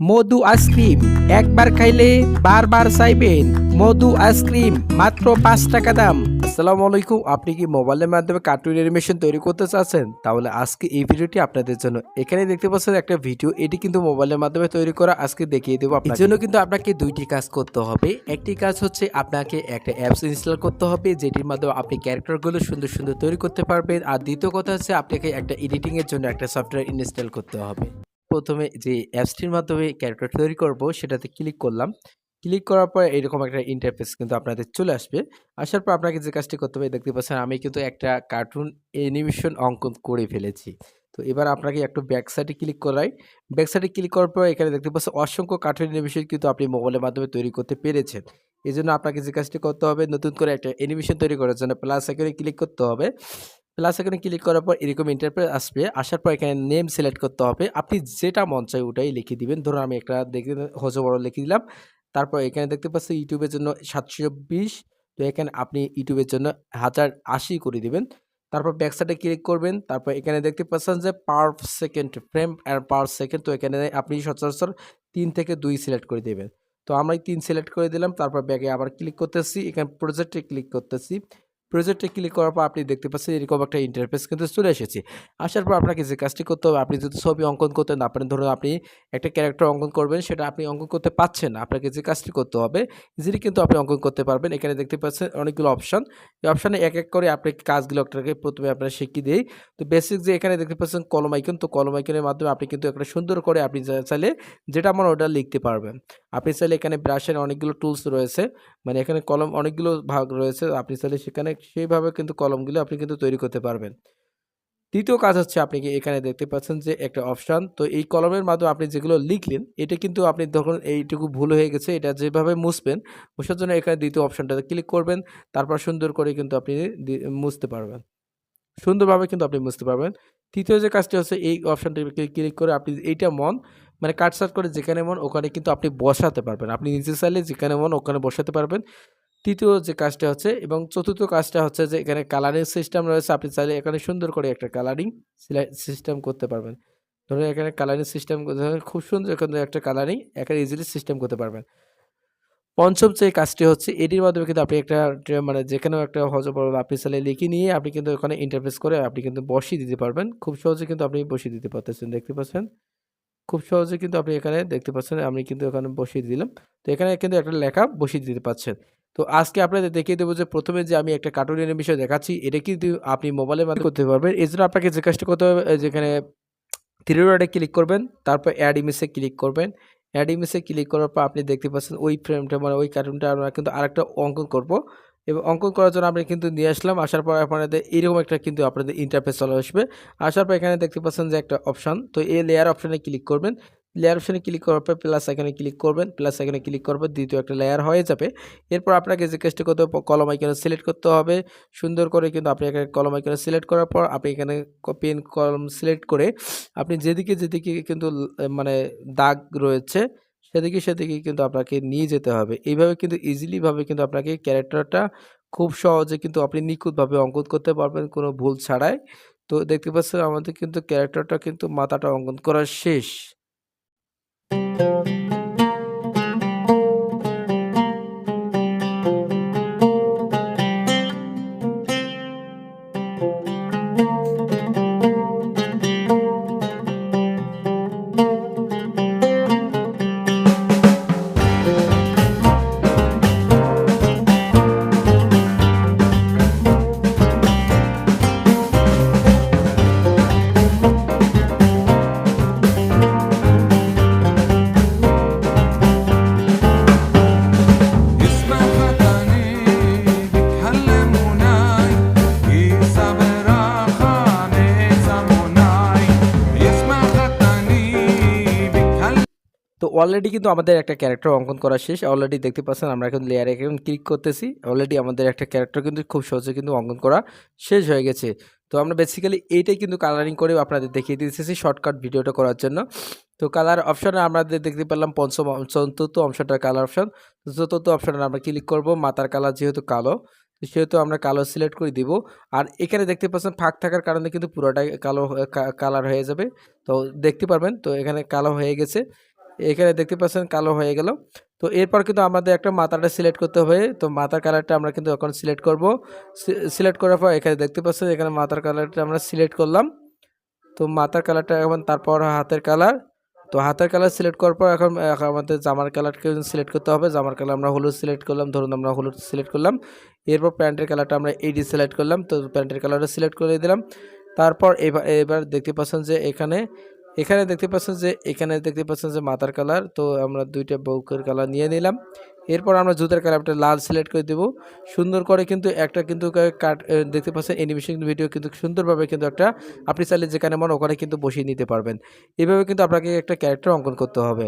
মধু ice cream একবার খাইলে বারবার চাইবেন মধু আইসক্রিম মাত্র পাঁচ টাকা দাম। আসসালামু আলাইকুম আপনি কি মোবাইলের মাধ্যমে কার্টুন অ্যানিমেশন তৈরি করতে চাচ্ছেন? তাহলে আজকে এই ভিডিওটি আপনাদের জন্য। এখানে দেখতে পাচ্ছেন একটা ভিডিও এটি কিন্তু মোবাইলের মাধ্যমে তৈরি করা। আজকে দেখিয়ে দেবো আপনার জন্য কিন্তু আপনাকে দুইটি কাজ করতে হবে। একটি কাজ হচ্ছে আপনাকে একটা অ্যাপস ইনস্টল করতে হবে যেটির মাধ্যমে আপনি ক্যারেক্টারগুলো সুন্দর সুন্দর তৈরি করতে পারবেন। আর দ্বিতীয় কথা হচ্ছে আপনাকে একটা এডিটিংয়ের জন্য একটা সফটওয়্যার ইনস্টল করতে হবে। প্রথমে যে অ্যাপসটির মাধ্যমে ক্যারেক্টার তৈরি করব, সেটাতে ক্লিক করলাম। ক্লিক করার পর এরকম একটা ইন্টারফেস কিন্তু আপনাদের চলে আসবে। আসার পর আপনাকে যে কাজটি করতে হবে দেখতে পাচ্ছেন আমি কিন্তু একটা কার্টুন অ্যানিমেশন অঙ্কন করে ফেলেছি। তো এবার আপনাকে একটু ব্যাক সাইডে ক্লিক করাই। ব্যাক সাইডে ক্লিক করার পর এখানে দেখতে পাচ্ছেন অসংখ্য কার্টুন অ্যানিমেশন কিন্তু আপনি মোবাইলের মাধ্যমে তৈরি করতে পেরেছেন। এই জন্য আপনাকে যে কাজটি করতে হবে, নতুন করে একটা অ্যানিমেশন তৈরি করার জন্য প্লাস এখানে ক্লিক করতে হবে। প্লাস এখানে ক্লিক করার পর এরকম ইন্টারপ্রেস আসবে। আসার পর এখানে নেম সিলেক্ট করতে হবে। আপনি যেটা মন চায় ওটাই লিখে দিবেন। ধরুন আমি একটা দেখে হজো বড় লিখে দিলাম। তারপর এখানে দেখতে পাচ্ছি ইউটিউবের জন্য সাতশো বিশ। তো এখানে আপনি ইউটিউবের জন্য হাজার আশি করে দিবেন। তারপর ব্যাক সাইডে ক্লিক করবেন। তারপর এখানে দেখতে পাচ্ছেন যে পার সেকেন্ড ফ্রেম আর পার সেকেন্ড তো এখানে আপনি সচরাচর তিন থেকে দুই সিলেক্ট করে দেবেন। তো আমরা তিন সিলেক্ট করে দিলাম। তারপর ব্যাগে আবার ক্লিক করতেছি। এখানে প্রজেক্টে ক্লিক করতেছি। প্রজেক্টে ক্লিক করার পর আপনি দেখতে পাচ্ছেন এরকম একটা ইন্টারফেস কিন্তু চলে এসেছে। আসার পর আপনাকে যে কাজটি করতে হবে, আপনি যদি ছবি অঙ্কন করতে না পারেন, ধরুন আপনি একটা ক্যারেক্টার অঙ্কন করবেন, সেটা আপনি অঙ্কন করতে পাচ্ছেন না। আপনাকে যে কাজটি করতে হবে ইজিলি কিন্তু আপনি অঙ্কন করতে পারবেন। এখানে দেখতে পাচ্ছেন অনেকগুলো অপশন এই অপশানে এক এক করে আপনি কাজগুলো একটাকে প্রথমে আপনার শিখিয়ে দিই। তো বেসিক যে এখানে দেখতে পাচ্ছেন কলম আইকন তো কলম আইকনের মাধ্যমে আপনি কিন্তু একটা সুন্দর করে আপনি চাইলে যেটা আমার ওটা লিখতে পারবেন। আপনি চাইলে এখানে ব্রাশের অনেকগুলো টুলস রয়েছে। মানে এখানে কলম অনেকগুলো ভাগ রয়েছে, আপনি চাইলে সেখানে সেইভাবে কিন্তু কলমগুলো আপনি কিন্তু তৈরি করতে পারবেন। দ্বিতীয় কাজ হচ্ছে আপনি কি এখানে দেখতে পাচ্ছেন যে একটা অপশান, তো এই কলমের মাধ্যমে আপনি যেগুলো লিখলেন, এটা কিন্তু আপনি ধরুন এইটুকু ভুল হয়ে গেছে, এটা যেভাবে মুছবেন, মুছার জন্য এখানে দ্বিতীয় অপশানটাতে ক্লিক করবেন, তারপর সুন্দর করে কিন্তু আপনি মুছতে পারবেন। সুন্দরভাবে কিন্তু আপনি বুঝতে পারবেন। তৃতীয় যে কাজটি হচ্ছে এই অপশানটি ক্লিক করে আপনি, এইটা মন মানে কাটসাট করে যেখানে মন ওখানে কিন্তু আপনি বসাতে পারবেন। আপনি নিজে চাইলে যেখানে মন ওখানে বসাতে পারবেন। তৃতীয় যে কাজটা হচ্ছে এবং চতুর্থ কাজটা হচ্ছে যে এখানে কালারিং সিস্টেম রয়েছে, আপনি চাইলে এখানে সুন্দর করে একটা কালারিং সিস্টেম করতে পারবেন। ধরুন এখানে কালারিং সিস্টেম খুব সুন্দর এখানে একটা কালারিং এখানে ইজিলি সিস্টেম করতে পারবেন। পঞ্চম যে কাজটি হচ্ছে, এটির মাধ্যমে কিন্তু আপনি একটা মানে যেখানেও একটা হজম আপনি চাইলে লিখে নিয়ে আপনি কিন্তু ওখানে ইন্টারফেস করে আপনি কিন্তু বসিয়ে দিতে পারবেন। খুব সহজে কিন্তু আপনি বসিয়ে দিতে পারতেছেন, দেখতে পাচ্ছেন? খুব সহজে কিন্তু আপনি এখানে দেখতে পাচ্ছেন, আমি কিন্তু এখানে বসিয়ে দিলাম। তো এখানে কিন্তু একটা লেখা বসিয়ে দিতে পাচ্ছেন। তো আজকে আপনাদের দেখিয়ে দেবো যে প্রথমে যে আমি একটা কার্টুন বিষয় দেখাচ্ছি, এটা কিন্তু আপনি মোবাইলের মাধ্যমে করতে পারবেন। এই জন্য আপনাকে যে কাজটা করতে হবে যেখানে থ্রি রোডে ক্লিক করবেন, তারপর অ্যাড ইমেজে ক্লিক করবেন। অ্যাড ইমেজে ক্লিক করার পর আপনি দেখতে পাচ্ছেন ওই ফ্রেমটা মানে ওই কার্টুনটা আমরা কিন্তু আরেকটা অঙ্কন করব। এবং অঙ্কন করার জন্য আমরা কিন্তু নিয়ে আসলাম। আসার পর আপনাদের এরকম একটা কিন্তু আপনাদের ইন্টারফেস চলে আসবে। আসার পর এখানে দেখতে পাচ্ছেন যে একটা অপশান তো এই লেয়ার অপশানে ক্লিক করবেন। লেয়ার অপশানে ক্লিক করার পর প্লাস এখানে ক্লিক করবেন প্লাস এখানে ক্লিক পর দ্বিতীয় একটা লেয়ার হয়ে যাবে। এরপর আপনাকে যে কাজটা করতে হবে কলম আইকনে সিলেক্ট করতে হবে। সুন্দর করে কিন্তু আপনি এখানে কলম আইকনে সিলেক্ট করার পর আপনি এখানে পেন কলম সিলেক্ট করে আপনি যেদিকে যেদিকে কিন্তু মানে দাগ রয়েছে সেদিকে সেদিকে কিন্তু আপনাকে নিয়ে যেতে হবে। এইভাবে কিন্তু ইজিলিভাবে কিন্তু আপনাকে ক্যারেক্টারটা খুব সহজে কিন্তু আপনি নিখুঁতভাবে অঙ্কন করতে পারবেন কোনো ভুল ছাড়াই। তো দেখতে পাচ্ছেন আমাদের কিন্তু ক্যারেক্টারটা কিন্তু মাথাটা অঙ্কন করা শেষ। তো অলরেডি কিন্তু আমাদের একটা ক্যারেক্টার অঙ্কন করা শেষ। অলরেডি দেখতে পাচ্ছেন আমরা এখন লেয়ারে এখন ক্লিক করতেছি। অলরেডি আমাদের একটা ক্যারেক্টার কিন্তু খুব সহজে কিন্তু অঙ্কন করা শেষ হয়ে গেছে। তো আমরা বেসিক্যালি এইটাই কিন্তু কালারিং করে আপনাদের দেখিয়ে দিতেছি শর্টকাট ভিডিওটা করার জন্য। তো কালার অপশনে আমাদের দেখতে পেলাম পঞ্চম চতুর্থ অংশটা কালার অপশন চতুর্থ অপশনে আমরা ক্লিক করব, মাথার কালার যেহেতু কালো সেহেতু আমরা কালো সিলেক্ট করে দিব। আর এখানে দেখতে পাচ্ছেন ফাঁক থাকার কারণে কিন্তু পুরোটাই কালো কালার হয়ে যাবে। তো দেখতে পারবেন, তো এখানে কালো হয়ে গেছে। এখানে দেখতে পাচ্ছেন কালো হয়ে গেল। তো এরপর কিন্তু আমাদের একটা মাথাটা সিলেক্ট করতে হবে। তো মাথার কালারটা আমরা কিন্তু এখন সিলেক্ট করব। সিলেক্ট করার পর এখানে দেখতে পাচ্ছেন এখানে মাথার কালারটা আমরা সিলেক্ট করলাম। তো মাথার কালারটা এখন তারপর হাতের কালার তো হাতের কালার সিলেক্ট করার পর এখন আমাদের জামার কালারকে সিলেক্ট করতে হবে। জামার কালার আমরা হলুদ সিলেক্ট করলাম। ধরুন আমরা হলুদ সিলেক্ট করলাম। এরপর প্যান্টের কালারটা আমরা এইডি সিলেক্ট করলাম। তো প্যান্টের কালারটা সিলেক্ট করে দিলাম। তারপর এবার এবার দেখতে পাচ্ছেন যে এখানে এখানে দেখতে পাচ্ছেন যে, এখানে দেখতে পাচ্ছেন যে মাথার কালার তো আমরা দুইটা বউকের কালার নিয়ে নিলাম। এরপর আমরা জুতার কালারটা লাল সিলেক্ট করে দেবো। সুন্দর করে কিন্তু একটা কিন্তু কাট দেখতে পাচ্ছেন অ্যানিমেশন ভিডিও কিন্তু সুন্দরভাবে কিন্তু একটা, আপনি চাইলে যেখানে মন ওখানে কিন্তু বসিয়ে নিতে পারবেন। এভাবে কিন্তু আপনাকে একটা ক্যারেক্টার অঙ্কন করতে হবে।